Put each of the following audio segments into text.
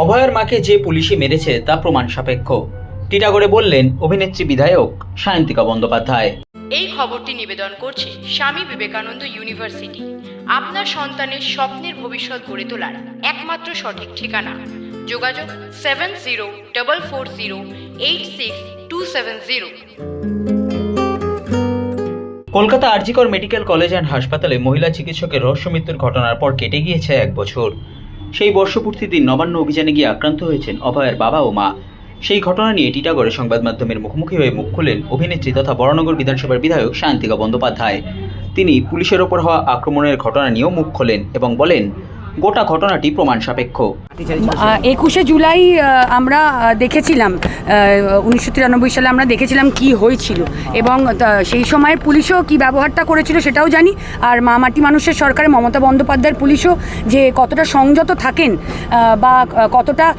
অভয়ের মাকে যে পুলিশে মেরেছে তা প্রমাণ সাপেক্ষ। টিটাগড়ে বললেন অভিনেত্রী বিধায়ক সায়ন্তিকা বন্দ্যোপাধ্যায়। এই খবরটি নিবেদন করছে স্বামী বিবেকানন্দ ইউনিভার্সিটি। আপনার সন্তানের স্বপ্নের ভবিষ্যৎ গড়ে তোলার একমাত্র সঠিক ঠিকানা। যোগাযোগ seven zero double four zero eight six two seven zero. Kolkata RG Kar medical college and হাসপাতালে মহিলা চিকিৎসকের রহস্য মৃত্যুর ঘটনার পর কেটে গিয়েছে এক বছর। সেই বর্ষপূর্তির দিন নবান্ন অভিযানে গিয়ে আক্রান্ত হয়েছেন অভয়ের বাবা ও মা। সেই ঘটনা নিয়ে টিটাগড়ে সংবাদ মাধ্যমের মুখোমুখি হয়ে মুখ খুলেন অভিনেত্রী তথা বরানগর বিধানসভার বিধায়ক শান্তিকা বন্দ্যোপাধ্যায়। তিনি পুলিশের ওপর হওয়া আক্রমণের ঘটনা নিয়েও মুখ খোলেন এবং বলেন গোটা ঘটনাটি প্রমাণ সাপেক্ষ। একুশে জুলাই আমরা দেখেছিলাম উনিশশো তিরানব্বই সালে আমরা দেখেছিলাম কি হয়েছিল। এবং সেই সময় পুলিশও কি ব্যবহারটা করেছিল সেটাও জানি। আর মা মাটি মানুষের সরকারে মমতা বন্দ্যোপাধ্যায়ের পুলিশও যে কতটা সংযত থাকেন বা কতটা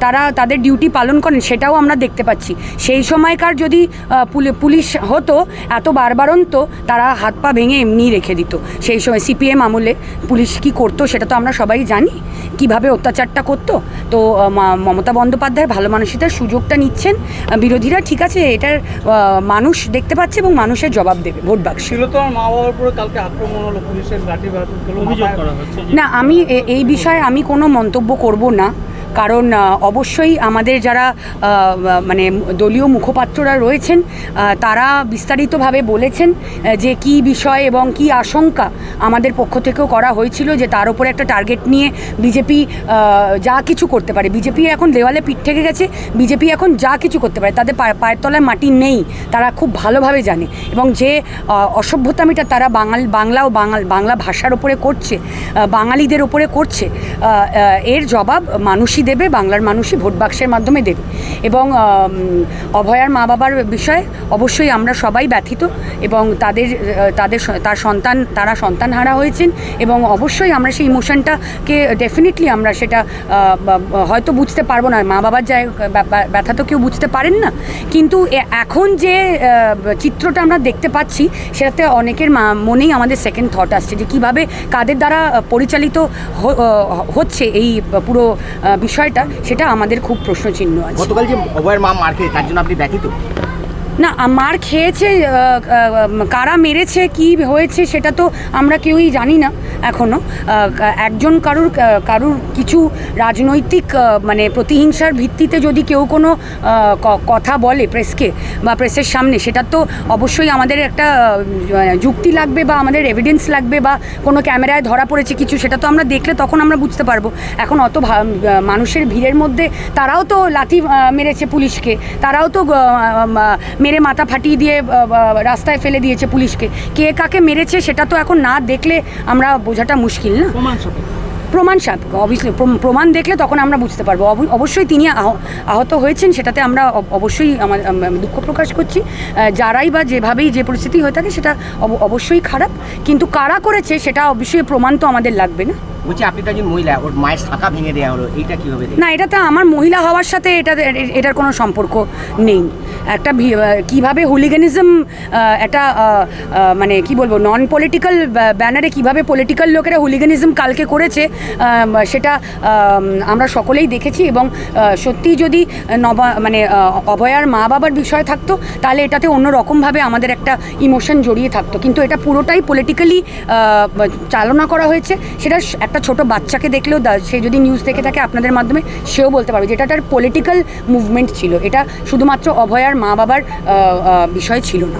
তারা তাদের ডিউটি পালন করেন সেটাও আমরা দেখতে পাচ্ছি। সেই সময়কার যদি পুলি- পুলিশ হতো, এত বারবারন্ত তারা হাত পা ভেঙে এমনি রেখে দিত। সেই সময় সিপিএম আমলে পুলিশ কি করতো সেটা তো আমরা সবাই জানি কীভাবে অত্যাচারটা করতো। তো মমতা বন্দ্যোপাধ্যায় ভালো মানুষের সুযোগটা নিচ্ছেন। বিরোধীরা ঠিক আছে এটার মানুষ দেখতে পাচ্ছে এবং মানুষের জবাব দেবে ভোট বাক্সে। ছিল তো আমার মা বাবার উপরে কালকে আক্রমণ হলো পুলিশের লাঠি অভিযোগ করা হচ্ছে। না আমি এ- এই বিষয়ে আমি কোনো মন্তব্য করব না। কারণ অবশ্যই আমাদের যারা মানে দলীয় মুখপাত্ররা রয়েছেন তারা বিস্তারিতভাবে বলেছেন যে কি বিষয় এবং কি আশঙ্কা আমাদের পক্ষ থেকেও করা হয়েছিল যে তার উপরে একটা টার্গেট নিয়ে বিজেপি যা কিছু করতে পারে। বিজেপি এখন দেওয়ালে পিঠ থেকে গেছে, বিজেপি এখন যা কিছু করতে পারে, তাদের পায়ে- পায়ের তলায় মাটি নেই, তারা খুব ভালোভাবে জানে। এবং যে অসভ্যতামিটা তারা বাঙাল, বাংলা ও বাঙাল, বাংলা ভাষার ওপরে করছে বাঙালিদের ওপরে করছে এর জবাব মানুষই দেবে, বাংলার মানুষই ভোট বাক্সের মাধ্যমে দেবে। এবং অভয়ার মা বাবার বিষয়ে অবশ্যই আমরা সবাই ব্যথিত এবং তাদের তাদের তার সন্তান, তারা সন্তান হারা হয়েছেন এবং অবশ্যই আমরা সেই ইমোশনটাকে ডেফিনেটলি আমরা সেটা হয়তো বুঝতে পারব না, মা বাবার যায় ব্যথা তো কেউ বুঝতে পারেন না। কিন্তু এখন যে চিত্রটা আমরা দেখতে পাচ্ছি, সেটাতে অনেকের মনেই আমাদের সেকেন্ড থট আসছে যে কীভাবে কাদের দ্বারা পরিচালিত হচ্ছে এই পুরো বিষয়টা, সেটা আমাদের খুব প্রশ্নচিহ্ন আছে। গতকাল যে অভয়ের মা মার তার জন্য আপনি ব্যথিত? না, মার খেয়েছে কারা মেরেছে, কি হয়েছে সেটা তো আমরা কেউই জানি না এখনও একজন কারুর কারুর কিছু রাজনৈতিক মানে প্রতিহিংসার ভিত্তিতে যদি কেউ কোনো কথা বলে প্রেসকে বা প্রেসের সামনে, সেটা তো অবশ্যই আমাদের একটা যুক্তি লাগবে বা আমাদের এভিডেন্স লাগবে বা কোনো ক্যামেরায় ধরা পড়েছে কিছু, সেটা তো আমরা দেখলে তখন আমরা বুঝতে পারব। এখন অত মানুষের ভিড়ের মধ্যে তারাও তো লাথি মেরেছে পুলিশকে, তারাও তো মেরে মাথা ফাটিয়ে দিয়ে রাস্তায় ফেলে দিয়েছে পুলিশকে। কে কাকে মেরেছে সেটা তো এখন না দেখলে আমরা বোঝাটা মুশকিল না? প্রমাণ সাপেক্ষ। অবভিয়াসলি প্রমাণ দেখলে তখন আমরা বুঝতে পারব। অব- অবশ্যই তিনি আহ- আহত হয়েছেন সেটাতে আমরা অবশ্যই আমার দুঃখ প্রকাশ করছি। যারাই বা যেভাবেই যে পরিস্থিতি হয়ে থাকে সেটা অব- অবশ্যই খারাপ। কিন্তু কারা করেছে সেটা অবশ্যই প্রমাণ তো আমাদের লাগবে না। বলছি, আপনি তো একজন মহিলা, ওর মায়ের শাখা ভেঙে দেওয়া হলো, এইটা কীভাবে না এটাতে আমার মহিলা হওয়ার সাথে এটা, এটার কোনো সম্পর্ক নেই। একটা কীভাবে হুলিগানিজম একটা মানে কি বলব নন পলিটিক্যাল ব্যানারে কীভাবে পলিটিক্যাল লোকেরা হুলিগানিজম কালকে করেছে সেটা আমরা সকলেই দেখেছি এবং সত্যি যদি নবা মানে অভয়ার মা বাবার বিষয় থাকতো, তাহলে এটাতে অন্য রকমভাবে আমাদের একটা ইমোশন জড়িয়ে থাকতো। কিন্তু এটা পুরোটাই পলিটিক্যালি চালনা করা হয়েছে। সেটা একটা ছোট বাচ্চাকে দেখলেও সে যদি নিউজ দেখে থাকে আপনাদের মাধ্যমে, সেও বলতে পারবে। যে এটা একটা পলিটিক্যাল মুভমেন্ট ছিল, এটা শুধুমাত্র অভয়ার মা বাবার বিষয় ছিল না।